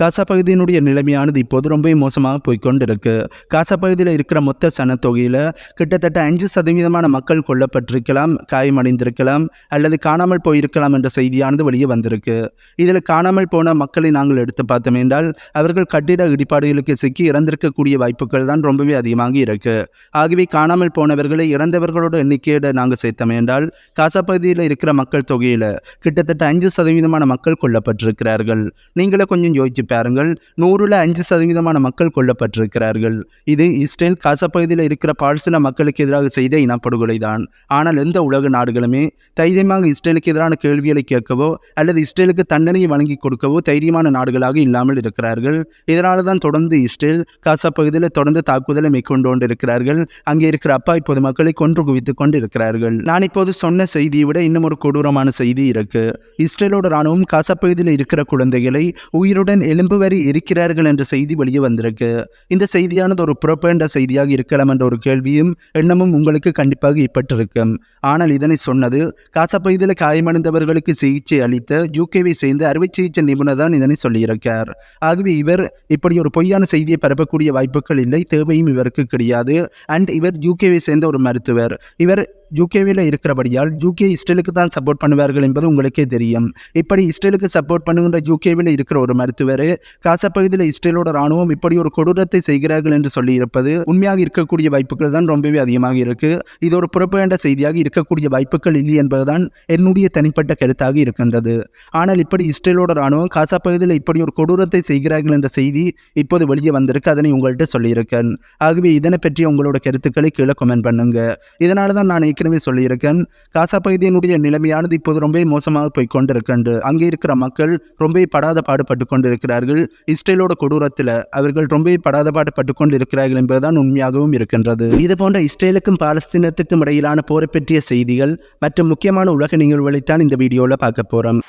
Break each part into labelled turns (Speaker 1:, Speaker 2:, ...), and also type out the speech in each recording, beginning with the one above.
Speaker 1: காசா பகுதியினுடைய நிலைமையானது இப்போது ரொம்பவே மோசமாக போய்க்கொண்டிருக்கு. காசா பகுதியில் இருக்கிற மொத்த சனத்தொகையில் கிட்டத்தட்ட அஞ்சு சதவீதமான மக்கள் கொல்லப்பட்டிருக்கலாம் காயமடைந்திருக்கலாம் அல்லது காணாமல் போயிருக்கலாம் என்ற செய்தியானது வெளியே வந்திருக்கு. இதில் காணாமல் போன மக்களை நாங்கள் எடுத்து பார்த்தோம் என்றால் அவர்கள் கட்டிட இடிபாடுகளுக்கு சிக்கி இறந்திருக்கக்கூடிய வாய்ப்புகள் தான் ரொம்பவே அதிகமாக இருக்கு. ஆகவே காணாமல் போனவர்களை இறந்தவர்களோட எண்ணிக்கையோட நாங்கள் சேர்த்தோம் என்றால் காசா பகுதியில் இருக்கிற மக்கள் தொகையில் கிட்டத்தட்ட அஞ்சு சதவீதமான மக்கள் கொல்லப்பட்டிருக்கிறார்கள். நீங்களே கொஞ்சம் யோசிச்சு பாருங்கள் நூறுல அஞ்சு சதவீதமான மக்கள் கொல்லப்பட்டிருக்கிறார்கள். இது இஸ்ரேல் காசா பகுதியில் இருக்கிற பால்சின மக்களுக்கு எதிராக செய்த இனப்படுகொலை தான். ஆனால் எந்த உலக நாடுகளுமே தைரியமாக இஸ்ரேலுக்கு எதிரான கேள்விகளை கேட்கவோ அல்லது இஸ்ரேலுக்கு தண்டனையை வழங்கி கொடுக்கவோ தைரியமான நாடுகளாக இல்லாமல் இருக்கிறார்கள். இதனால தான் தொடர்ந்து இஸ்ரேல் காசா பகுதியில் தொடர்ந்து தாக்குதலை மேற்கொண்டு கொண்டு இருக்கிறார்கள் அங்கே இருக்கிற அப்பாவி பொதுமக்களை கொன்று குவித்துக் கொண்டு இருக்கிறார்கள் நான் இப்போது சொன்ன செய்தியை விட இன்னும் ஒரு கொடூரமான செய்தி இருக்கு. இஸ்ரேலோட ராணுவம் காசா பகுதியில் இருக்கிற குழந்தைகளை உயிருடன் எலும்பு வரை இருக்கிறார்கள் என்ற செய்தி வெளியே வந்திருக்கு. இந்த செய்தியானது ஒரு புறப்பேண்ட செய்தியாக இருக்கலாம் என்ற ஒரு கேள்வியும் எண்ணமும் உங்களுக்கு கண்டிப்பாக ஏற்பட்டிருக்கும் ஆனால் இதனை சொன்னது காசா பகுதியில் காயமடைந்தவர்களுக்கு சிகிச்சை அளித்த யூகேவை சேர்ந்த அறுவை சிகிச்சை நிபுணர் தான் இதனை சொல்லியிருக்கார். ஆகவே இவர் இப்படி ஒரு பொய்யான செய்தியை பரப்பக்கூடிய வாய்ப்புகள் இல்லை தேவையும் இவருக்கு கிடையாது. அண்ட் இவர் யூகேவை சேர்ந்த ஒரு மருத்துவர். இவர் யூகேவில் இருக்கிறபடியால் யூகே இஸ்ரேலுக்கு தான் சப்போர்ட் பண்ணுவார்கள் என்பது உங்களுக்கே தெரியும். இப்படி இஸ்ரேலுக்கு சப்போர்ட் பண்ணுகின்ற யூகேவில் இருக்கிற ஒரு மருத்துவர் காசா பகுதியில் இஸ்ரேலோட ராணுவம் இப்படி ஒரு கொடூரத்தை செய்கிறார்கள் என்று சொல்லி இருப்பது உண்மையாக இருக்கக்கூடிய வாய்ப்புகள் தான் ரொம்பவே அதிகமாக இருக்கு. இது ஒரு புறப்பேண்ட செய்தியாக இருக்கக்கூடிய வாய்ப்புகள் இல்லை என்பதுதான் என்னுடைய தனிப்பட்ட கருத்தாக இருக்கின்றது. ஆனால் இப்படி இஸ்ரேலோட ராணுவம் காசா பகுதியில் இப்படி ஒரு கொடூரத்தை செய்கிறார்கள் என்ற செய்தி இப்போது வெளியே வந்திருக்கு. அதனை உங்கள்கிட்ட சொல்லியிருக்கேன். ஆகவே இதனை பற்றி உங்களோட கருத்துக்களை கீழே கமெண்ட் பண்ணுங்க. இதனால தான் நான் ஏற்கனவே சொல்லியிருக்கேன் காசா பகுதியினுடைய நிலைமையானது இப்போது ரொம்ப மோசமாக போய் கொண்டிருக்கின்ற அங்கே இருக்கிற மக்கள் ரொம்ப படாத பாடுபட்டு கொண்டிருக்கிறார்கள். இஸ்ரேலோட கொடூரத்தில் அவர்கள் ரொம்ப படாத பாடுபட்டு கொண்டிருக்கிறார்கள் என்பதுதான் உண்மையாகவும் இருக்கின்றது. இது போன்ற இஸ்ரேலுக்கும் பாலஸ்தீனத்துக்கும் இடையிலான போரை பற்றிய செய்திகள் மற்றும் முக்கியமான உலக நிகழ்வுகளைத்தான் இந்த வீடியோவில் பார்க்க போகிறோம்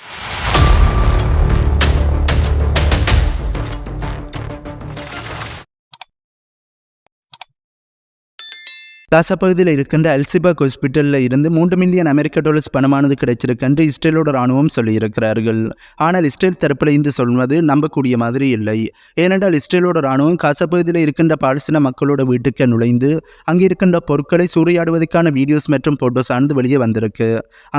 Speaker 1: காசா பகுதியில் இருக்கின்ற அல்சிபாக் ஹாஸ்பிட்டலில் இருந்து மூன்று மில்லியன் அமெரிக்க டாலர்ஸ் பணமானது கிடைச்சிருக்கு என்று இஸ்ரேலோட ராணுவம் சொல்லியிருக்கிறார்கள். ஆனால் இஸ்ரேல் தரப்பில் இருந்து சொல்வது நம்பக்கூடிய மாதிரி இல்லை. ஏனென்றால் இஸ்ரேலோட ராணுவம் காசா பகுதியில் இருக்கின்ற பாலஸ்தீன மக்களோட வீட்டுக்கு நுழைந்து அங்கே இருக்கின்ற பொருட்களை சூறையாடுவதற்கான வீடியோஸ் மற்றும் போட்டோஸ் ஆனது வெளியே வந்திருக்கு.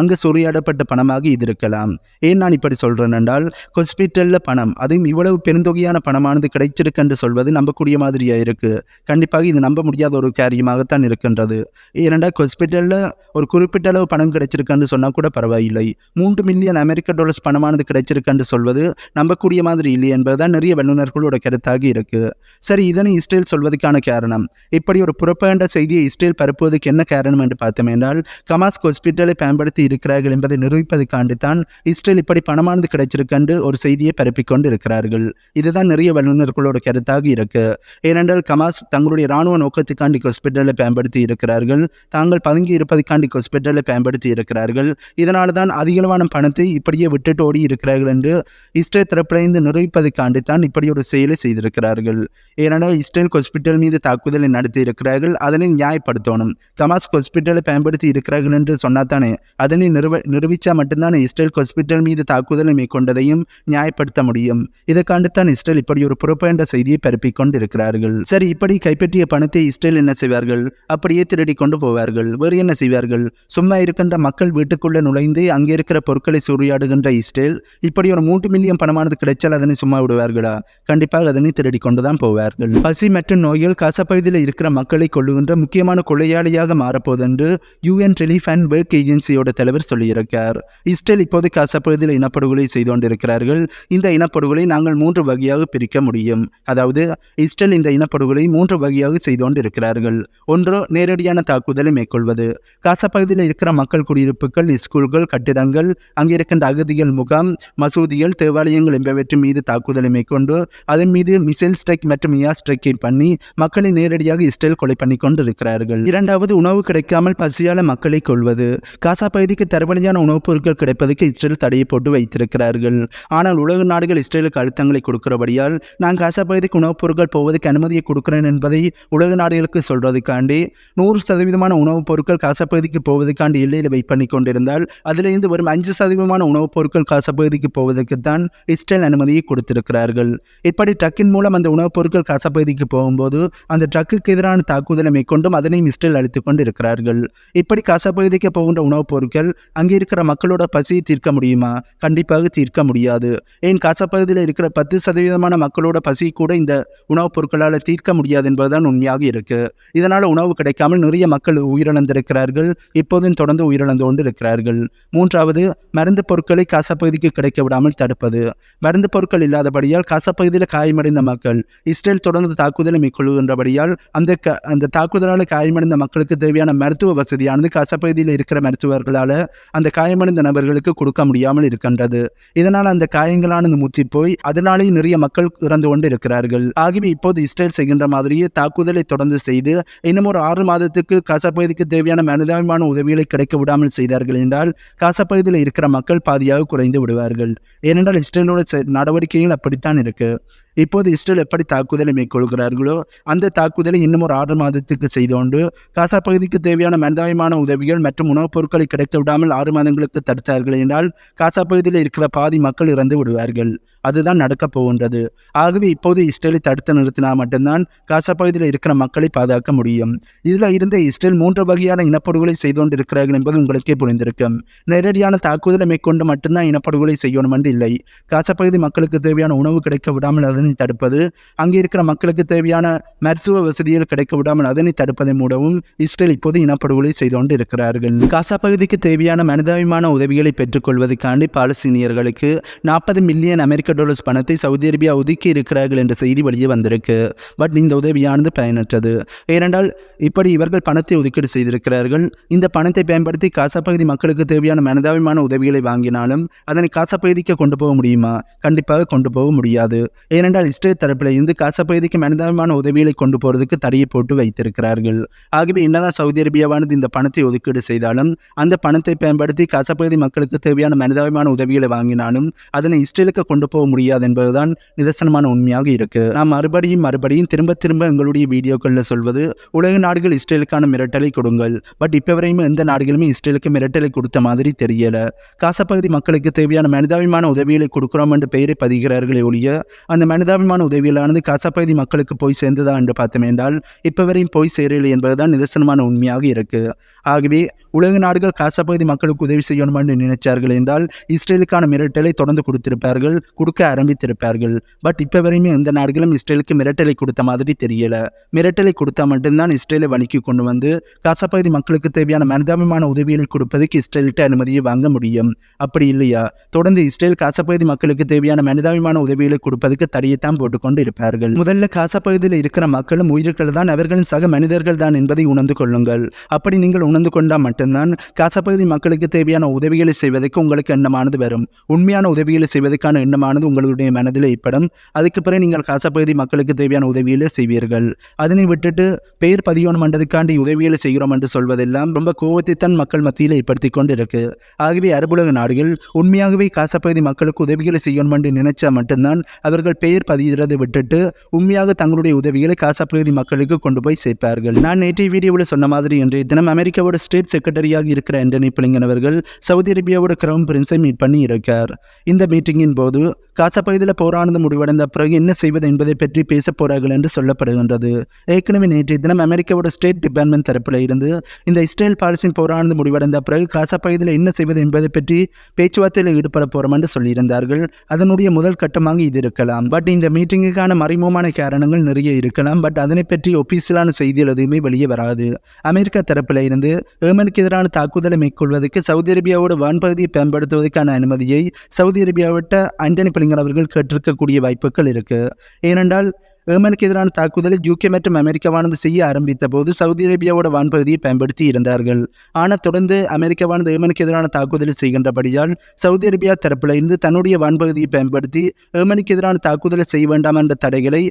Speaker 1: அங்கு சூறையாடப்பட்ட பணமாக இது இருக்கலாம். ஏன் நான் இப்படி சொல்கிறேன் என்றால் ஹாஸ்பிட்டலில் பணம் அதுவும் இவ்வளவு பெருந்தொகையான பணமானது கிடைச்சிருக்கு என்று சொல்வது நம்பக்கூடிய மாதிரியாக இருக்குது கண்டிப்பாக இது நம்ப முடியாத ஒரு காரியமாகத்தான் இருக்கின்றது ஏனென்றால் ஹாஸ்பிட்டலில் ஒரு குறிப்பிட்ட அளவு பணம் கிடைச்சிருக்குன்னு சொன்னால் கூட பரவாயில்லை. மூன்று மில்லியன் அமெரிக்க டாலர்ஸ் பணமானது கிடைச்சிருக்குன்னு சொல்வது நம்பக்கூடிய மாதிரி இல்லை என்பதுதான் நிறைய வல்லுநர்களோட கருத்தாக இருக்குது சரி இதனை இஸ்ரேல் சொல்வதற்கான காரணம். இப்படி ஒரு புறப்பேண்ட செய்தியை இஸ்ரேல் பரப்புவதற்கு என்ன காரணம் என்று பார்த்தோம் என்றால் கமாஸ் ஹாஸ்பிட்டலை பயன்படுத்தி இருக்கிறார்கள் என்பதை நிரூபிப்பதற்காண்டித்தான் இஸ்ரேல் இப்படி பணமானது கிடைச்சிருக்கென்று ஒரு செய்தியை பரப்பிக் கொண்டு இருக்கிறார்கள். இதுதான் நிறைய வல்லுநர்களோட கருத்தாக இருக்கு. ஏனென்றால் கமாஸ் தங்களுடைய இராணுவ நோக்கத்துக்காண்டி ஹாஸ்பிட்டலை பயன்படுத்தி இருக்கிறார்கள் தாங்கள் பதுங்கி இருப்பதற்காண்டி ஹாஸ்பிட்டலை பயன்படுத்தி இருக்கிறார்கள் இதனால் தான் அதிகளவான பணத்தை இப்படியே விட்டுட்டு ஓடி இருக்கிறார்கள் என்று இஸ்ரேல் தரப்பிலிருந்து நிரூபிப்பதற்காண்டி தான் இப்படி ஒரு செயலை செய்திருக்கிறார்கள். ஏனென்றால் இஸ்ரேல் ஹாஸ்பிட்டல் மீது தாக்குதலை நடத்தி இருக்கிறார்கள் அதனை நியாயப்படுத்தணும். கமாஸ் ஹாஸ்பிட்டலை பயன்படுத்தி இருக்கிறார்கள் என்று சொன்னாத்தானே அதனை நிறுவ நிரூபித்தா மட்டும்தான் இஸ்ரேல் ஹாஸ்பிட்டல் மீது தாக்குதலை மேற்கொண்டதையும் நியாயப்படுத்த முடியும்? இதற்காண்டுத்தான் இஸ்ரேல் இப்படி ஒரு புறப்பேண்ட செய்தியை பரப்பிக் கொண்டிருக்கிறார்கள். சரி இப்படி கைப்பற்றிய பணத்தை இஸ்ரேல் என்ன செய்வார்கள்? அப்படியே திருடி கொண்டு போவார்கள். வேறு என்ன செய்வார்கள்? சும்மா இருக்கின்ற மக்கள் வீட்டுக்குள்ளே நுழைந்து அங்கே இருக்கிற பொருட்களை சூறையாடுகின்ற இஸ்ரேல் இப்படி ஒரு மூன்று மில்லியன் பணமானது கிடைச்சால் அதனை சும்மா விடுவார்களா? கண்டிப்பாக அதனை திருடி கொண்டு தான் போவார்கள். பசி மற்றும் நோய்கள் காசப்பகுதியில் இருக்கிற மக்களை கொள்ளுகின்ற முக்கியமான கொள்ளையாளியாக மாறப்போதென்று யூஎன் ரிலீஃப் அண்ட் ஒர்க் ஏஜென்சியோட தலைவர் சொல்லியிருக்கார். இஸ்ரேல் இப்போது காசப்பகுதியில் இனப்படுகொலை செய்து கொண்டிருக்கிறார்கள் இந்த இனப்படுகொலை நாங்கள் மூன்று வகையாக பிரிக்க முடியும். அதாவது இஸ்ரேல் இந்த இனப்படுகொலை மூன்று வகையாக செய்து கொண்டிருக்கிறார்கள் ஒன்று நேரடியான தாக்குதலை மேற்கொள்வது. காசா பகுதியில் இருக்கிற மக்கள் குடியிருப்புகள் ஸ்கூல்கள் கட்டிடங்கள் அங்கே இருக்கின்ற அகதிகள் முகாம் மசூதிகள் தேவாலயங்கள் என்பவற்றின் மீது தாக்குதலை மேற்கொண்டு அதன் மீது மிசைல் ஸ்ட்ரைக் மற்றும் இயா ஸ்ட்ரைக்கை பண்ணி மக்களை நேரடியாக இஸ்ரேல் கொலை பண்ணி கொண்டிருக்கிறார்கள். இரண்டாவது உணவு கிடைக்காமல் பசியால மக்களை கொள்வது காசா பகுதிக்கு தரவழியான உணவுப் பொருட்கள் கிடைப்பதற்கு இஸ்ரேல் தடையை போட்டு வைத்திருக்கிறார்கள். ஆனால் உலக நாடுகள் இஸ்ரேலுக்கு அழுத்தங்களை கொடுக்கிறபடியால் நான் காசா பகுதிக்கு உணவுப் பொருட்கள் போவதற்கு அனுமதியை கொடுக்கிறேன் என்பதை உலக நாடுகளுக்கு சொல்றதுக்காண்டி நூறு சதவீதமான உணவுப் பொருட்கள் காசப்பகுதிக்கு போவதற்காண்டு எல்லையில் வெயிட் பண்ணி கொண்டிருந்தால் அதிலிருந்து வரும் அஞ்சு சதவீதமான உணவுப் பொருட்கள் காசப்பகுதிக்கு போவதற்குத்தான் இஸ்ரேல் அனுமதியை கொடுத்திருக்கிறார்கள். இப்படி ட்ரக்கின் மூலம் அந்த உணவுப் பொருட்கள் காசப்பகுதிக்கு போகும்போது அந்த ட்ரக்குக்கு எதிரான தாக்குதலை மேற்கொண்டும் அதனையும் இஸ்ரேல் அளித்துக் கொண்டு இருக்கிறார்கள் இப்படி காசப்பகுதிக்கு போகின்ற உணவுப் பொருட்கள் அங்கே இருக்கிற மக்களோட பசியை தீர்க்க முடியுமா? கண்டிப்பாக தீர்க்க முடியாது. ஏன் காசப்பகுதியில் இருக்கிற பத்து சதவீதமான மக்களோட பசி கூட இந்த உணவுப் பொருட்களால் தீர்க்க முடியாது என்பதுதான் உண்மையாக இருக்கு. இதனால் உணவு கிடைக்காமல் நிறைய மக்கள் உயிரிழந்திருக்கிறார்கள். இப்போதும் தொடர்ந்து உயிரிழந்து கொண்டு இருக்கிறார்கள் மூன்றாவது மருந்து பொருட்களை காசப்பகுதிக்கு கிடைக்க விடாமல் தடுப்பது. மருந்து பொருட்கள் இல்லாதபடியால் காசப்பகுதியில் காயமடைந்த மக்கள் இஸ்ரேல் தொடர்ந்து தாக்குதலை மேற்கொள்கின்றபடியால் அந்த க அந்த தாக்குதலால் காயமடைந்த மக்களுக்கு தேவையான மருத்துவ வசதியானது காசப்பகுதியில் இருக்கிற மருத்துவர்களால் அந்த காயமடைந்த நபர்களுக்கு கொடுக்க முடியாமல் இருக்கின்றது. இதனால் அந்த காயங்களானது முத்தி போய் அதனாலேயே நிறைய மக்கள் இறந்து கொண்டு இருக்கிறார்கள் ஆகவே இப்போது இஸ்ரேல் செய்கின்ற மாதிரியே தாக்குதலை தொடர்ந்து செய்து இன்னும் ஒரு ஆறு மாதத்துக்கு காசப்பகுதிக்கு தேவையான மனிதாபிமான உதவிகளை கிடைக்க விடாமல் செய்தார்கள் என்றால் காசப்பகுதியில் இருக்கிற மக்கள் பாதியாக குறைந்து விடுவார்கள். ஏனென்றால் இஸ்ரேலோட செ- நடவடிக்கைகள் அப்படித்தான் இருக்கு. இப்போது இஸ்ரேல் எப்படி தாக்குதலை மேற்கொள்கிறார்களோ அந்த தாக்குதலை இன்னும் ஒரு ஆறு மாதத்துக்கு செய்து கொண்டு காசா பகுதிக்கு தேவையான மனிதாபிமான உதவிகள் மற்றும் உணவுப் பொருட்களை கிடைக்க விடாமல் ஆறு மாதங்களுக்கு தடுத்தார்கள் என்றால் காசா பகுதியில் இருக்கிற பாதி மக்கள் இறந்து விடுவார்கள். அதுதான் நடக்கப் போகின்றது. ஆகவே இப்போது இஸ்ரேலை தடுத்து நிறுத்தினால் மட்டும்தான் காசா பகுதியில் இருக்கிற மக்களை பாதுகாக்க முடியும். இதில் இருந்த இஸ்ரேல் மூன்று வகையான இனப்படுகொலை செய்து கொண்டிருக்கிறார்கள் என்பது உங்களுக்கே புரிந்திருக்கும். நேரடியான தாக்குதலை மேற்கொண்டு மட்டும்தான் இனப்படுகொலை செய்யணும் என்று இல்லை. காசா பகுதி மக்களுக்கு தேவையான உணவு கிடைக்க விடாமல் அதனை தடுப்பது அங்கே இருக்கிற மக்களுக்கு தேவையான மருத்துவ வசதிகள் கிடைக்க விடாமல் அதனை தடுப்பதன் மூலமும் இஸ்ரேல் இப்போது இனப்படுகொலை செய்து கொண்டு இருக்கிறார்கள் காசா பகுதிக்கு தேவையான மனிதாபிமான உதவிகளை பெற்றுக்கொள்வதற்காண்டி பாலஸ்தீனியர்களுக்கு நாற்பது மில்லியன் அமெரிக்க அமெரிக்க டாலர்ஸ் பணத்தை சவுதி அரேபியா ஒதுக்கி இருக்கிறார்கள் என்ற செய்தி வெளியே வந்திருக்கு. பட் இந்த உதவியானது பயனற்றது. ஏனென்றால் இப்படி இவர்கள் பணத்தை ஒதுக்கீடு செய்திருக்கிறார்கள். இந்த பணத்தை பயன்படுத்தி காசா பகுதி மக்களுக்கு தேவையான மனதாபிமான உதவிகளை வாங்கினாலும் அதனை காசா பகுதிக்கு கொண்டு போக முடியுமா? கண்டிப்பாக கொண்டு போக முடியாது. ஏனென்றால் இஸ்ரேல் தரப்பில் இருந்து காசா பகுதிக்கு மனிதாபிமான உதவிகளை கொண்டு போகிறதுக்கு தடையை போட்டு வைத்திருக்கிறார்கள். ஆகவே என்னதான் சவுதி அரேபியாவானது இந்த பணத்தை ஒதுக்கீடு செய்தாலும் அந்த பணத்தை பயன்படுத்தி காசா பகுதி மக்களுக்கு தேவையான மனிதாபிமான உதவிகளை வாங்கினாலும் அதனை இஸ்ரேலுக்கு கொண்டு போக போக முடியாது என்பதுதான் நிதர்சனமான உண்மையாக இருக்கு. நாம் மறுபடியும் மறுபடியும் திரும்ப திரும்ப எங்களுடைய வீடியோக்களில் சொல்வது உலக நாடுகள் இஸ்ரேலுக்கான மிரட்டலை கொடுங்கள். பட் இப்போ வரையும் எந்த நாடுகளுமே இஸ்ரேலுக்கு மிரட்டலை கொடுத்த மாதிரி தெரியல. காசப்பகுதி மக்களுக்கு தேவையான மனிதாபிமான உதவிகளை கொடுக்குறோம் என்று பெயரை பதிகிறார்களே ஒழிய அந்த மனிதாபிமான உதவிகளானது காசப்பகுதி மக்களுக்கு போய் சேர்ந்ததா என்று பார்த்தோம் என்றால் இப்போ வரையும் போய் சேரவில்லை என்பதுதான் நிதர்சனமான உண்மையாக இருக்கு. ஆகவே உலக நாடுகள் காசப்பகுதி மக்களுக்கு உதவி செய்யணும் என்று நினைச்சார்கள் என்றால் இஸ்ரேலுக்கான மிரட்டலை தொடர்ந்து கொடுத்திருப்பார்கள் கொடு கொடுக்க ஆரம்பித்திருப்பார்கள். பட் இப்போ வரையுமே எந்த நாடுகளும் இஸ்ரேலுக்கு மிரட்டலை கொடுத்த மாதிரி தெரியல. மிரட்டலை கொடுத்தா மட்டும்தான் இஸ்ரேலை வழிக்கு கொண்டு வந்து காசா பகுதி மக்களுக்கு தேவையான மனிதாபிமான உதவிகளை கொடுப்பதற்கு இஸ்ரேல்கிட்ட அனுமதியை வாங்க முடியும். அப்படி இல்லையா? தொடர்ந்து இஸ்ரேல் காசா பகுதி மக்களுக்கு தேவையான மனிதாபிமான உதவிகளை கொடுப்பதற்கு தடையைத்தான் போட்டுக்கொண்டு இருப்பார்கள். முதல்ல காசா பகுதியில் இருக்கிற மக்களும் உயிர்கள் தான் அவர்களின் சக மனிதர்கள் தான் என்பதை உணர்ந்து கொள்ளுங்கள். அப்படி நீங்கள் உணர்ந்து கொண்டால் மட்டும்தான் காசா பகுதி மக்களுக்கு தேவையான உதவிகளை செய்வதற்கு உங்களுக்கு எண்ணமானது வரும். உண்மையான உதவிகளை செய்வதற்கான எண்ணமானது உங்களுடைய மனதில் ஏற்படும் அதுக்கு பிறகு நீங்கள் காசப்பகுதி மக்களுக்கு தேவையான உதவிகளை செய்வீர்கள். அதனை விட்டுட்டு பெயர் பதியோனம் மண்டதுக்காண்டி உதவிகளை செய்கிறோம் என்று சொல்வதெல்லாம் ரொம்ப கோவத்தை தான் மக்கள் மத்தியில் ஏற்படுத்தி கொண்டு இருக்கு ஆகவே அரபுலக நாடுகள் உண்மையாகவே காசப்பகுதி மக்களுக்கு உதவிகளை செய்யணும் என்று நினைச்சா மட்டும்தான் அவர்கள் பெயர் பதிகிறதை விட்டுட்டு உண்மையாக தங்களுடைய உதவிகளை காசப்பகுதி மக்களுக்கு கொண்டு போய் சேர்ப்பார்கள். நான் நேற்றைய வீடியோவில் சொன்ன மாதிரி இன்றைய தினம் அமெரிக்காவோட ஸ்டேட் செக்ரட்டரியாக இருக்கிற ஆண்டனி பிளிங்கன் அவர்கள் சவுதி அரேபியாவோட கிரவுன் பிரின்ஸை மீட் பண்ணி இருக்கார் இந்த மீட்டிங்கின் போது காசா பகுதியில் போரானது முடிவடைந்த பிறகு என்ன செய்வது என்பதை பற்றி பேச போறார்கள் என்று சொல்லப்படுகின்றது. ஏற்கனவே நேற்றைய தினம் அமெரிக்காவோட ஸ்டேட் டிபார்ட்மெண்ட் தரப்பில் இருந்து இந்த இஸ்ரேல் பாலஸ்தீன் போரானது முடிவடைந்த பிறகு காசா பகுதியில் என்ன செய்வது என்பதை பற்றி பேச்சுவார்த்தையில் ஈடுபட போறோம் என்று சொல்லியிருந்தார்கள். அதனுடைய முதல் கட்டமாக இது இருக்கலாம். பட் இந்த மீட்டிங்குக்கான மறைமுகமான காரணங்கள் நிறைய இருக்கலாம். பட் அதனை பற்றி ஒபிஷியலான செய்திகள் எதுவுமே வெளியே வராது. அமெரிக்கா தரப்பில் இருந்து ஏமனுக்கு எதிரான தாக்குதலை மேற்கொள்வதற்கு சவுதி அரேபியாவோட வான்பகுதியை பயன்படுத்துவதற்கான அனுமதியை சவுதி அரேபியாவிட்ட அண்டனி பிளிங்கர் அவர்கள் கேட்டிருக்கக்கூடிய வாய்ப்புகள் இருக்கு. ஏனென்றால் ஏமனுக்கு எதிரான தாக்குதலை யூகே மற்றும் அமெரிக்காவானது செய்ய ஆரம்பித்த போது சவுதி அரேபியாவோட வான்பகுதியை பயன்படுத்தி இருந்தார்கள். ஆனால் தொடர்ந்து அமெரிக்காவானது ஏமனுக்கு எதிரான தாக்குதலை செய்கின்றபடியால் சவுதி அரேபியா தரப்பில் இருந்து தன்னுடைய வான்பகுதியை பயன்படுத்தி ஏமனுக்கு எதிரான தாக்குதலை செய்ய வேண்டாம் என்ற தடைகளை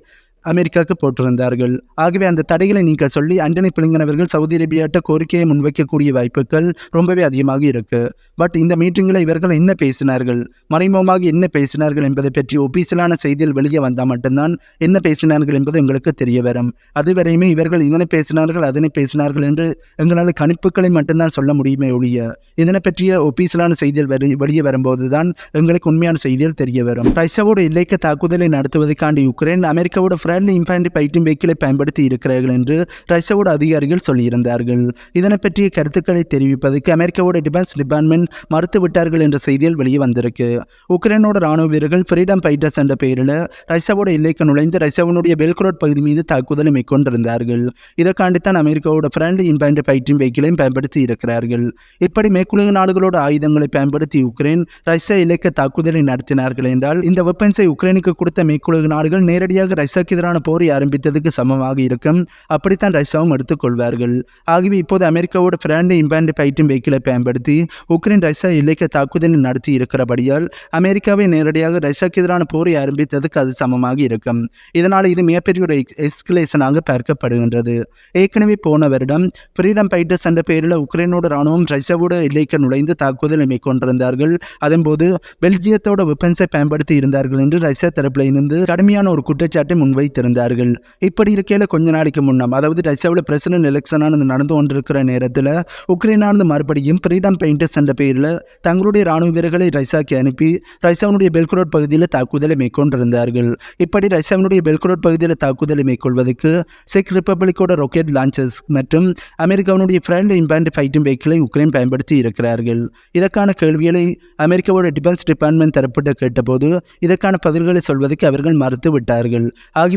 Speaker 1: அமெரிக்காவுக்கு போட்டிருந்தார்கள். ஆகவே அந்த தடைகளை நீக்க சொல்லி அண்டனி பிளிங்கனவர்கள் சவுதி அரேபியாட்ட கோரிக்கையை முன்வைக்கக்கூடிய வாய்ப்புகள் ரொம்பவே அதிகமாக இருக்கு. பட் இந்த மீட்டிங்கில் இவர்கள் என்ன பேசினார்கள்? மறைமுகமாக என்ன பேசினார்கள் என்பதை பற்றி ஒபிசலான செய்திகள் வெளியே வந்தால் மட்டும்தான் என்ன பேசினார்கள் என்பது எங்களுக்கு தெரிய வரும். அதுவரையுமே இவர்கள் இதனை பேசினார்கள் அதனை பேசினார்கள் என்று எங்களால் கணிப்புகளை மட்டும்தான் சொல்ல முடியுமே ஒழிய இதனை பற்றிய ஒபிசலான செய்திகள் வெளியே வரும்போது தான் எங்களுக்கு உண்மையான செய்திகள் தெரிய வரும். ரஷ்யாவோட எல்லைக்கு தாக்குதலை நடத்துவதற்காண்டி யுக்ரைன் அமெரிக்காவோட ஃப்ரெண்ட்லி இன்ஃபேண்ட்ரி பைட்டிங் வெஹிக்கிளை பயன்படுத்தி இருக்கிறார்கள் என்று ரஷ்யாவோட அதிகாரிகள் சொல்லியிருந்தார்கள். இதனை பற்றிய கருத்துக்களை தெரிவிப்பதற்கு அமெரிக்காவோட டிஃபென்ஸ் டிபார்ட்மெண்ட் மறுத்துவிட்டார்கள் என்ற செய்தியில் வெளியே வந்திருக்கு. உக்ரைனோட ராணுவ வீரர்கள் ஃப்ரீடம் ஃபைட்டர்ஸ் என்ற பெயரில் ரஷ்யாவோட எல்லைக்கு நுழைந்து ரஷ்யாவினுடைய பெல்க்ரோட் பகுதி மீது தாக்குதலை மேற்கொண்டிருந்தார்கள். இதற்காண்டித்தான் அமெரிக்காவோட ஃப்ரெண்ட் இன்ஃபேண்ட்ரி ஃபைட்டிங் வெஹிக்கிளையும் பயன்படுத்தி இருக்கிறார்கள். இப்படி மேற்குலக நாடுகளோட ஆயுதங்களை பயன்படுத்தி உக்ரைன் ரஷ்யா இலக்க தாக்குதலை நடத்தினார்கள் என்றால் இந்த வெப்பன்ஸை உக்ரைனுக்கு கொடுத்த மேற்குலக நாடுகள் நேரடியாக ரஷ்யாக்கு எதிரான போரை ஆரம்பித்ததுக்கு சமமாக இருக்கும். அப்படித்தான் ரஷ்யாவும் எடுத்துக்கொள்வார்கள் ஆகவே இப்போது அமெரிக்காவோட ஃப்ராண்ட் இம்பேண்ட் பைட்டும் வெஹிக்கிளை பயன்படுத்தி உக்ரைன் ரஷ்யா இலக்க தாக்குதல் நடத்தி இருக்கிறபடியால் அமெரிக்காவை நேரடியாக ரஷ்யாவுக்கு எதிரான போரை ஆரம்பித்ததுக்கு அது சமமாக இருக்கும். இதனால் இது மிகப்பெரிய ஒரு எஸ்கலேஷனாக பார்க்கப்படுகின்றது. ஏற்கனவே போன வருடம் ஃப்ரீடம் பைட்டர்ஸ் என்ற பெயரில் உக்ரைனோட ராணுவம் ரஷ்யாவோட எல்லைக்கு நுழைந்து தாக்குதலை மேற்கொண்டிருந்தார்கள். அதன்போது பெல்ஜியத்தோட வெப்பன்ஸை பயன்படுத்தி இருந்தார்கள் என்று ரஷ்யா தரப்பில் இருந்து கடுமையான ஒரு குற்றச்சாட்டை முன்வை வைத்திருந்தார்கள். இப்படி இருக்கையில் கொஞ்ச நாளைக்கு முன்னம் அதாவது ரஷ்யாவில் பிரசிடென்ட் எலெக்ஷனானது நடந்து கொண்டிருக்கிற நேரத்தில் உக்ரைனானது மறுபடியும் ஃப்ரீடம் பெயிண்டர்ஸ் என்ற பெயரில் தங்களுடைய ராணுவ வீரர்களை ரஷ்யாவுக்கு அனுப்பி ரஷ்யாவினுடைய பெல்க்ரோட் பகுதியில் தாக்குதலை மேற்கொண்டிருந்தார்கள். இப்படி ரஷ்யாவினுடைய பெல்க்ரோட் பகுதியில் தாக்குதலை மேற்கொள்வதற்கு செக் ரிப்பப்ளிக்கோட ராக்கெட் லான்ச்சர்ஸ் மற்றும் அமெரிக்காவினுடைய ஃப்ரெண்ட் இம்பேண்ட் ஃபைட்டிங் வெஹிக்கிளை உக்ரைன் பயன்படுத்தி இருக்கிறார்கள். இதற்கான கேள்விகளை அமெரிக்காவோட டிஃபென்ஸ் டிபார்ட்மெண்ட் தரப்பட்டு கேட்டபோது இதற்கான பதில்களை சொல்வதற்கு அவர்கள் மறுத்து விட்டார்கள்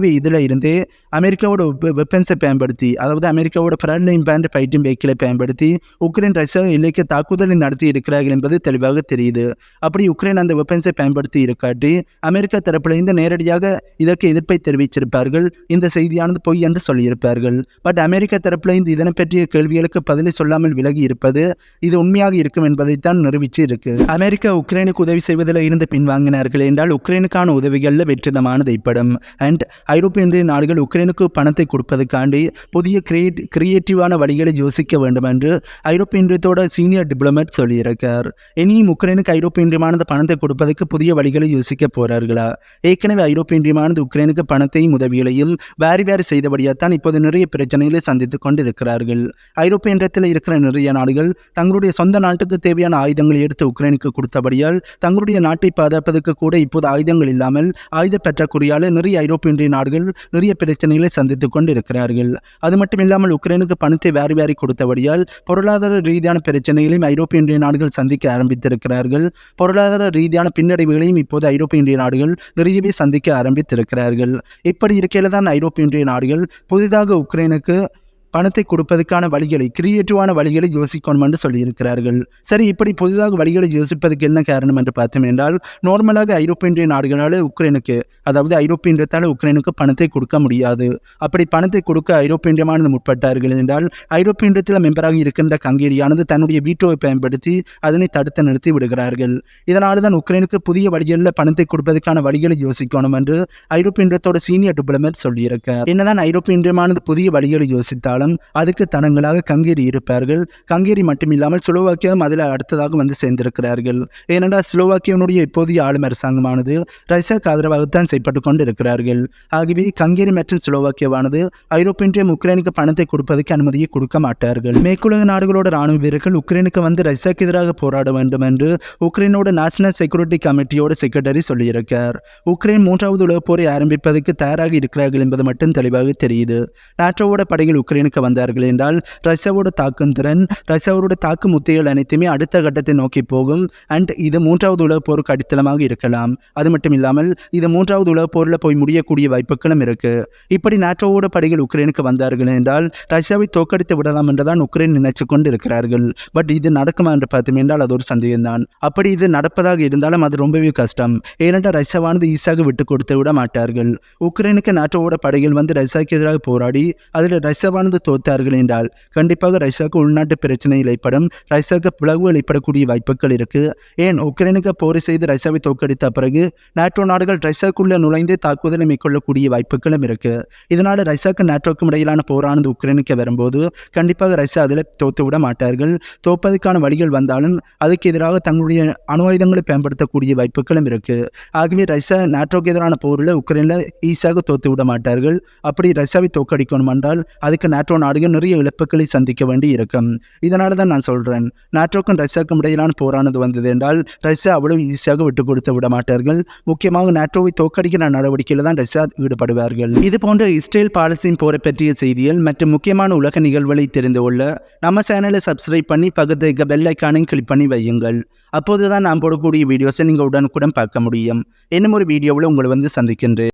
Speaker 1: ஆகவே இதில் இருந்து அமெரிக்காவோட வெப்பன்ஸை பயன்படுத்தி அதாவது அமெரிக்காவோட ஃப்ரண்ட் லைன் பேண்ட் ஃபைட்டிங் வெஹிக்கிளை பயன்படுத்தி உக்ரைன் ரஷ்யா எல்லைக்கு தாக்குதலை நடத்தி இருக்கிறார்கள் என்பது தெளிவாக தெரியுது. அப்படி உக்ரைன் அந்த வெப்பன்ஸை பயன்படுத்தி இருக்காட்டி அமெரிக்கா தரப்பிலிருந்து நேரடியாக இதற்கு எதிர்ப்பை தெரிவிச்சிருப்பார்கள். இந்த செய்தியானது பொய் என்று சொல்லியிருப்பார்கள். பட் அமெரிக்கா தரப்பிலிருந்து இதனை பற்றிய கேள்விகளுக்கு பதிலை சொல்லாமல் விலகி இருப்பது இது உண்மையாக இருக்கும் என்பதைத்தான் நிரூபிச்சு இருக்கு. அமெரிக்கா உக்ரைனுக்கு உதவி செய்வதில் இருந்து பின்வாங்கினார்கள் என்றால் உக்ரைனுக்கான உதவிகளில் வெற்றிடமானது இப்படும். அண்ட் ஐரோப்பிய நாடுகள் உக்ரைனுக்கு பணத்தை கொடுப்பதற்காண்டி புதிய கிரியேட் கிரியேட்டிவான வழிகளை யோசிக்க வேண்டும் என்று ஐரோப்பிய ஒன்றியத்தோட சீனியர் டிப்ளமேட் சொல்லியிருக்கார். இனியும் உக்ரைனுக்கு ஐரோப்பிய ஒன்றியமானது பணத்தை கொடுப்பதற்கு புதிய வழிகளை யோசிக்க போகிறார்களா ஏற்கனவே ஐரோப்பிய ஒன்றியமானது உக்ரைனுக்கு பணத்தையும் உதவிகளையும் வேறு வேறு செய்தபடியாத்தான் இப்போது நிறைய பிரச்சனைகளை சந்தித்துக் கொண்டு இருக்கிறார்கள் ஐரோப்பிய ஒன்றியத்தில் இருக்கிற நிறைய நாடுகள் தங்களுடைய சொந்த நாட்டுக்கு தேவையான ஆயுதங்களை எடுத்து உக்ரைனுக்கு கொடுத்தபடியால் தங்களுடைய நாட்டை பாதுகாப்பதற்கு கூட இப்போது ஆயுதங்கள் இல்லாமல் ஆயுத பற்றாக்குறையால் நிறைய ஐரோப்பிய ஒன்றிய நாடுகள் நிறைய பிரச்சனைகளை சந்தித்துக் கொண்டு இருக்கிறார்கள் அது மட்டும் இல்லாமல் உக்ரைனுக்கு பணத்தை வேறு வேறு கொடுத்தபடியால் பொருளாதார ரீதியான பிரச்சனைகளையும் ஐரோப்பிய இன்றைய நாடுகள் சந்திக்க ஆரம்பித்திருக்கிறார்கள். பொருளாதார ரீதியான பின்னடைவுகளையும் இப்போது ஐரோப்பிய இன்றைய நாடுகள் நிறையவே சந்திக்க ஆரம்பித்திருக்கிறார்கள். இப்படி இருக்கையில் தான் ஐரோப்பிய இன்றைய நாடுகள் புதிதாக உக்ரைனுக்கு பணத்தை கொடுப்பதற்கான வழிகளை கிரியேட்டிவான வழிகளை யோசிக்கணும் என்று சொல்லியிருக்கிறார்கள். சரி இப்படி புதிதாக வழிகளை யோசிப்பதற்கு என்ன காரணம் என்று பார்த்தோம் என்றால் நார்மலாக ஐரோப்பிய நாடுகளால் உக்ரைனுக்கு அதாவது ஐரோப்பிய உக்ரைனுக்கு பணத்தை கொடுக்க முடியாது. அப்படி பணத்தை கொடுக்க ஐரோப்பியமானது முற்பட்டார்கள் என்றால் ஐரோப்பிய இன்றத்தில் மெம்பராக இருக்கின்ற கங்கேரியானது தன்னுடைய வீட்டோவை பயன்படுத்தி அதனை தடுத்து நிறுத்தி விடுகிறார்கள். இதனால் தான் உக்ரைனுக்கு புதிய வழிகளில் பணத்தை கொடுப்பதற்கான வழிகளை யோசிக்கணும் என்று ஐரோப்பிய ஒன்றியத்தோட சீனியர் டிப்ளமேட் சொல்லியிருக்கார். என்னதான் ஐரோப்பிய இன்றியமானது புதிய வழிகளை யோசித்தாலும் அதுக்கு தனங்களாக கங்கேரி இருப்பார்கள். கங்கேரி மட்டுமில்லாமல் ஸ்லோவாக்கியாவும் அதில் அடுத்ததாக வந்து சேர்ந்திருக்கிறார்கள். ஏனென்றால் ஸ்லோவாக்கியனுடைய இப்போதைய ஆளும் அரசாங்கமானது ரஷ்யாவுக்கு ஆதரவாகத்தான் செயல்பட்டு கொண்டு இருக்கிறார்கள் ஆகவே கங்கேரி மற்றும் ஸ்லோவாக்கியாவானது ஐரோப்பியன்றியம் உக்ரைனுக்கு பணத்தை கொடுப்பதற்கு அனுமதியை கொடுக்க மாட்டார்கள். மேற்குலக நாடுகளோட ராணுவ வீரர்கள் உக்ரைனுக்கு வந்து ரஷ்யாவுக்கு எதிராக போராட வேண்டும் என்று உக்ரைனோட நேஷனல் செக்யூரிட்டி கமிட்டியோட செக்ரட்டரி சொல்லியிருக்கார். உக்ரைன் மூன்றாவது உலகப் போரை ஆரம்பிப்பதற்கு தயாராக இருக்கிறார்கள் என்பது மட்டும் தெளிவாக தெரியுது. நாட்டோவோட படைகள் உக்ரைனுக்கு வந்தார்கள் என்றால் ரஷ்யாவோட தாக்கும் திறன் ரஷ்யாவோட தாக்கும் உத்திகள் அனைத்துமே அடுத்த கட்டத்தை நோக்கி போகும். அண்ட் இது மூன்றாவது உலக போருக்கு அடித்தளமாக இருக்கலாம். அது மட்டும் இல்லாமல் இது மூன்றாவது உலக போரில் போய் முடியக்கூடிய வாய்ப்புகளும் இருக்கு. இப்படி நாட்டோவோட படைகள் உக்ரைனுக்கு வந்தார்கள் என்றால் ரஷ்யாவை தோக்கடித்து விடலாம் என்றுதான் உக்ரைன் நினைச்சு கொண்டு இருக்கிறார்கள் பட் இது நடக்குமா என்று பார்த்தோம் என்றால் அது ஒரு சந்தேகம்தான். அப்படி இது நடப்பதாக இருந்தாலும் அது ரொம்பவே கஷ்டம். ஏனென்றால் ரஷ்யாவானது ஈஸியாக விட்டு கொடுத்து விட மாட்டார்கள். உக்ரைனுக்கு நாட்டோவோட படைகள் வந்து ரஷ்யாவுக்கு எதிராக போராடி அதில் ரஷ்யாவானது தோத்தார்கள் என்றால் கண்டிப்பாக ரஷ்யாவுக்கு உள்நாட்டு பிரச்சனை ஏற்படும். ரஷ்யாவுக்கு பிளவு ஏற்படக்கூடிய வாய்ப்புகள் இருக்கு. ஏன்? உக்ரைனுக்கு போர் செய்து ரஷ்யாவை தோற்கடித்த பிறகு நேட்டோ நாடுகள் ரஷ்யாவுக்குள்ள நுழைந்து தாக்குதலை மேற்கொள்ளக்கூடிய வாய்ப்புகளும் இருக்கு. இதனால் ரஷ்யாவுக்கு நேட்டோக்கும் இடையிலான போரானது உக்ரைனுக்கு வரும்போது கண்டிப்பாக ரஷ்யா அதில் தோத்து விட மாட்டார்கள். தோப்பதற்கான வழிகள் வந்தாலும் அதுக்கு எதிராக தங்களுடைய அணு ஆயுதங்களை பயன்படுத்தக்கூடிய வாய்ப்புகளும் இருக்கு. ஆகவே ரஷ்யா நேட்டோக்கு எதிரான போரில் உக்ரைனில் ஈஸியாக தோத்து விட மாட்டார்கள். அப்படி ரஷ்யாவை தோற்கடிக்கணும் என்றால் அதுக்கு நேட்டோ நேட்டோ நாடுகள் நிறைய இழப்புகளை சந்திக்க வேண்டி இருக்கும் இதனால தான் நான் சொல்கிறேன் நேட்டோக்கும் ரஷ்யாவுக்கும் இடையிலான போரானது வந்தது என்றால் ரஷ்யா அவ்வளவு ஈஸியாக விட்டு கொடுத்து விட மாட்டார்கள். முக்கியமாக நேட்டோவை தோக்கடிக்கிற நடவடிக்கையில் தான் ரஷ்யா ஈடுபடுவார்கள். இது போன்ற இஸ்ரேல் பாலஸ்தீன் போரை பற்றிய செய்திகள் மற்றும் முக்கியமான உலக நிகழ்வுகளை தெரிந்து கொள்ள நம்ம சேனலை சப்ஸ்கிரைப் பண்ணி பக்கத்து இருக்க பெல் ஐக்கானையும் கிளிக் பண்ணி வையுங்கள். அப்போது தான் நான் போடக்கூடிய வீடியோஸை நீங்கள் உடனுக்குடன் பார்க்க முடியும். இன்னும் ஒரு வீடியோவில் உங்களை வந்து சந்திக்கின்றேன்.